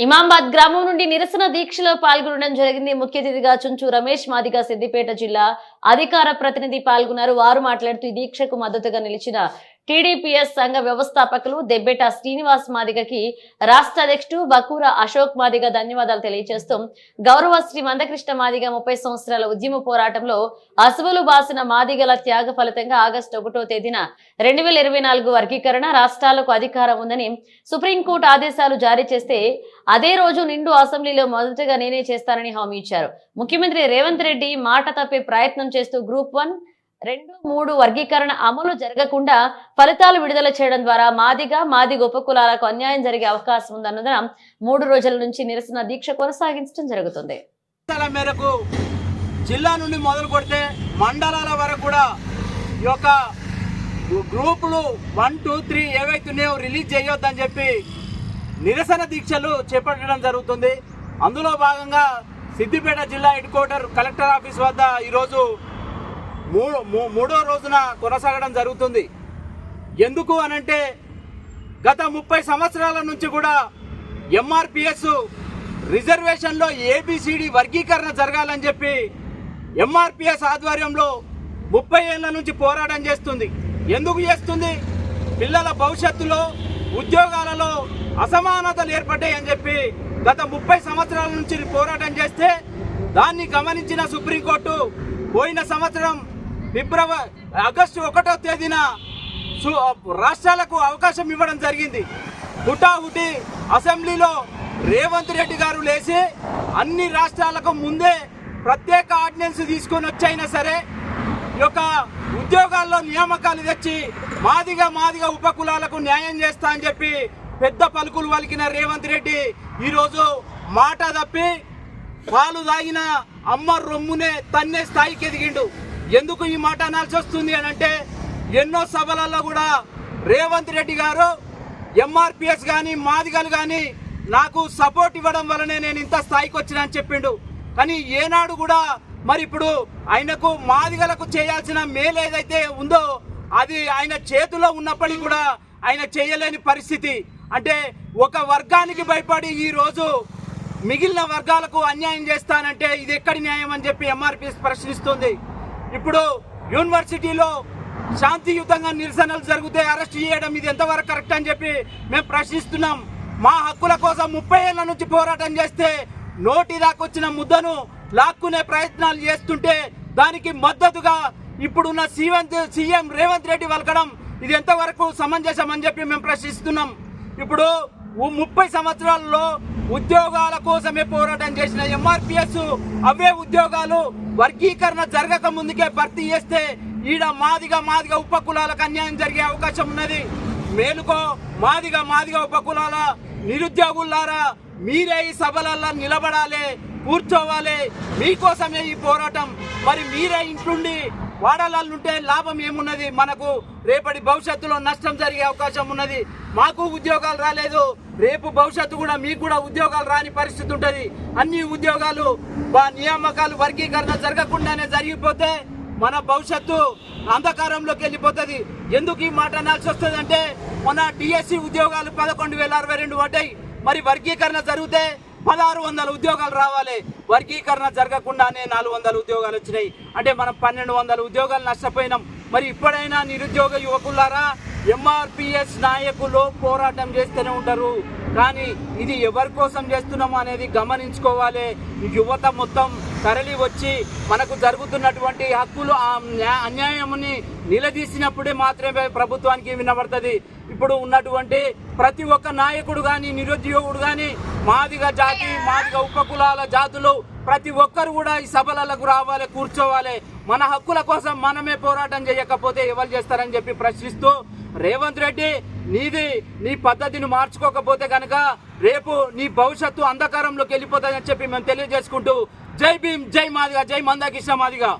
ఇమాంబాద్ గ్రామం నుండి నిరసన దీక్షలో పాల్గొనడం జరిగింది. ముఖ్య అతిథిగా చుంచు రమేష్ మాదిగా సిద్దిపేట జిల్లా అధికార ప్రతినిధి పాల్గొన్నారు. వారు మాట్లాడుతూ ఈ దీక్షకు మద్దతుగా నిలిచిన టీడీపీఎస్ సంఘ వ్యవస్థాపకులు దెబ్బెట శ్రీనివాస్ మాదిగకి రాష్ట్ర అధ్యక్షుడు బకూర అశోక్ మాదిగ ధన్యవాదాలు తెలియజేస్తూ గౌరవ శ్రీ మందకృష్ణ మాదిగ ముప్పై సంవత్సరాల ఉద్యమ పోరాటంలో అసువులు బాసిన మాదిగల త్యాగ ఫలితంగా ఆగస్టు ఒకటో తేదీన రెండు వేల ఇరవై నాలుగు వర్గీకరణ రాష్ట్రాలకు అధికారం ఉందని సుప్రీంకోర్టు ఆదేశాలు జారీ చేస్తే అదే రోజు నిండు అసెంబ్లీలో మొదటగా నేనే చేస్తానని హామీ ఇచ్చారు. ముఖ్యమంత్రి రేవంత్ రెడ్డి మాట తప్పే ప్రయత్నం చేస్తూ గ్రూప్ వన్ రెండు మూడు వర్గీకరణ అమలు జరగకుండా ఫలితాలు విడుదల చేయడం ద్వారా మాదిగా మాదిగ ఉపకులాలకు అన్యాయం జరిగే అవకాశం ఉందన్నదన మూడు రోజుల నుంచి నిరసన దీక్ష కొనసాగించడం జరుగుతుంది. మేరకు జిల్లా నుండి మొదలు కొడితే మండలాల వరకు కూడా ఈ యొక్క గ్రూపులు వన్ టూ త్రీ ఏవైతున్నాయో రిలీజ్ చేయొద్దని చెప్పి నిరసన దీక్షలు చేపట్టడం జరుగుతుంది. అందులో భాగంగా సిద్దిపేట జిల్లా హెడ్ క్వార్టర్ కలెక్టర్ ఆఫీస్ వద్ద ఈరోజు మూడో మూ- మూడో రోజున కొనసాగడం జరుగుతుంది. ఎందుకు అనంటే గత ముప్పై సంవత్సరాల నుంచి కూడా ఎంఆర్పిఎస్ రిజర్వేషన్లో ఏబిసిడి వర్గీకరణ జరగాలని చెప్పి ఎంఆర్పిఎస్ ఆధ్వర్యంలో ముప్పై ఏళ్ళ నుంచి పోరాటం చేస్తుంది. ఎందుకు చేస్తుంది? పిల్లల భవిష్యత్తులో ఉద్యోగాలలో అసమానతలు ఏర్పడ్డాయని చెప్పి గత ముప్పై సంవత్సరాల నుంచి పోరాటం చేస్తే దాన్ని గమనించిన సుప్రీంకోర్టు పోయిన సంవత్సరం ఫిబ్రవరి ఆగస్టు ఒకటో తేదీన రాష్ట్రాలకు అవకాశం ఇవ్వడం జరిగింది. హుటాహుటి అసెంబ్లీలో రేవంత్ రెడ్డి గారు లేచి అన్ని రాష్ట్రాలకు ముందే ప్రత్యేక ఆర్డినెన్స్ తీసుకొని వచ్చైనా సరే ఈ యొక్క ఉద్యోగాల్లో నియామకాలు తెచ్చి మాదిగా మాదిగా ఉపకులాలకు న్యాయం చేస్తా అని చెప్పి పెద్ద పలుకులు పలికిన రేవంత్ రెడ్డి ఈరోజు మాట తప్పి పాలు తాగిన అమ్మ రొమ్మునే తన్నే స్థాయికి ఎదిగిండు. ఎందుకు ఈ మాట అనాల్సి వస్తుంది అని అంటే ఎన్నో సభలలో కూడా రేవంత్ రెడ్డి గారు ఎంఆర్పిఎస్ కానీ మాదిగలు కానీ నాకు సపోర్ట్ ఇవ్వడం వలనే నేను ఇంత స్థాయికి వచ్చినా అని చెప్పిండు. కానీ ఏనాడు కూడా మరి ఇప్పుడు ఆయనకు మాదిగలకు చేయాల్సిన మేలు ఏదైతే ఉందో అది ఆయన చేతిలో ఉన్నప్పటికీ కూడా ఆయన చేయలేని పరిస్థితి. అంటే ఒక వర్గానికి భయపడి ఈరోజు మిగిలిన వర్గాలకు అన్యాయం చేస్తానంటే ఇది ఎక్కడి న్యాయం అని చెప్పి ఎంఆర్పిఎస్ ప్రశ్నిస్తుంది. ఇప్పుడు యూనివర్సిటీలో శాంతియుతంగా నిరసనలు జరిగితే అరెస్ట్ చేయడం ఇది ఎంతవరకు కరెక్ట్ అని చెప్పి మేము ప్రశ్నిస్తున్నాం. మా హక్కుల కోసం ముప్పై ఏళ్ళ నుంచి పోరాటం చేస్తే నోటి దాకొచ్చిన ముద్దను లాక్కునే ప్రయత్నాలు చేస్తుంటే దానికి మద్దతుగా ఇప్పుడున్న సీఎం సీఎం రేవంత్ రెడ్డి వలకడం ఇది ఎంతవరకు సమంజసం అని చెప్పి మేము ప్రశ్నిస్తున్నాం. ఇప్పుడు ముప్పై సంవత్సరాల్లో ఉద్యోగాల కోసమే పోరాటం చేసిన ఎంఆర్పిఎస్ అవే ఉద్యోగాలు వర్గీకరణ జరగక ముందుకే భర్తీ చేస్తే ఈడ మాదిగా మాదిగా ఉపకులాలకు అన్యాయం జరిగే అవకాశం ఉన్నది. మేలుకో మాదిగా మాదిగా ఉపకులాల నిరుద్యోగులారా మీరే ఈ సభలలో నిలబడాలి. కూర్చోవాలి. మీకోసమే ఈ పోరాటం. మరి మీరే ఇంట్లుండి వాడాలంటే లాభం ఏమున్నది? మనకు రేపటి భవిష్యత్తులో నష్టం జరిగే అవకాశం ఉన్నది. మాకు ఉద్యోగాలు రాలేదు. రేపు భవిష్యత్తు కూడా మీకు కూడా ఉద్యోగాలు రాని పరిస్థితి ఉంటుంది. అన్ని ఉద్యోగాలు నియామకాలు వర్గీకరణ జరగకుండానే జరిగిపోతే మన భవిష్యత్తు అంధకారంలోకి వెళ్ళిపోతుంది. ఎందుకు ఈ మాట అనాల్సి వస్తుంది అంటే మన డిఎస్సి ఉద్యోగాలు పదకొండు వేల అరవై రెండు పడ్డాయి. మరి వర్గీకరణ జరిగితే పదహారు వందల ఉద్యోగాలు రావాలి. వర్గీకరణ జరగకుండానే నాలుగు వందల ఉద్యోగాలు వచ్చినాయి. అంటే మనం పన్నెండు వందల ఉద్యోగాలు నష్టపోయినాం. మరి ఇప్పుడైనా నిరుద్యోగ యువకులారా ఎంఆర్పిఎస్ నాయకులు పోరాటం చేస్తూనే ఉంటారు. కానీ ఇది ఎవరి కోసం చేస్తున్నాము అనేది గమనించుకోవాలి. యువత మొత్తం తరలి వచ్చి మనకు జరుగుతున్నటువంటి హక్కులు ఆ అన్యాయముని నిలదీసినప్పుడే మాత్రమే ప్రభుత్వానికి వినబడుతుంది. ఇప్పుడు ఉన్నటువంటి ప్రతి ఒక్క నాయకుడు కానీ నిరుద్యోగుడు కానీ మాదిగ జాతి మాదిగ ఉపకులాల జాతులు ప్రతి ఒక్కరు కూడా ఈ సభలకు రావాలి కూర్చోవాలి. మన హక్కుల కోసం మనమే పోరాటం చేయకపోతే ఎవరు చేస్తారని చెప్పి ప్రశ్నిస్తూ రేవంత్ రెడ్డి నీది నీ పద్ధతిని మార్చుకోకపోతే కనుక రేపు నీ భవిష్యత్తు అంధకారంలోకి వెళ్ళిపోతుందని చెప్పి మేము తెలియజేసుకుంటూ జై భీమ్ జై మాదిగా జై మందాకిష్ణ మాదిగా.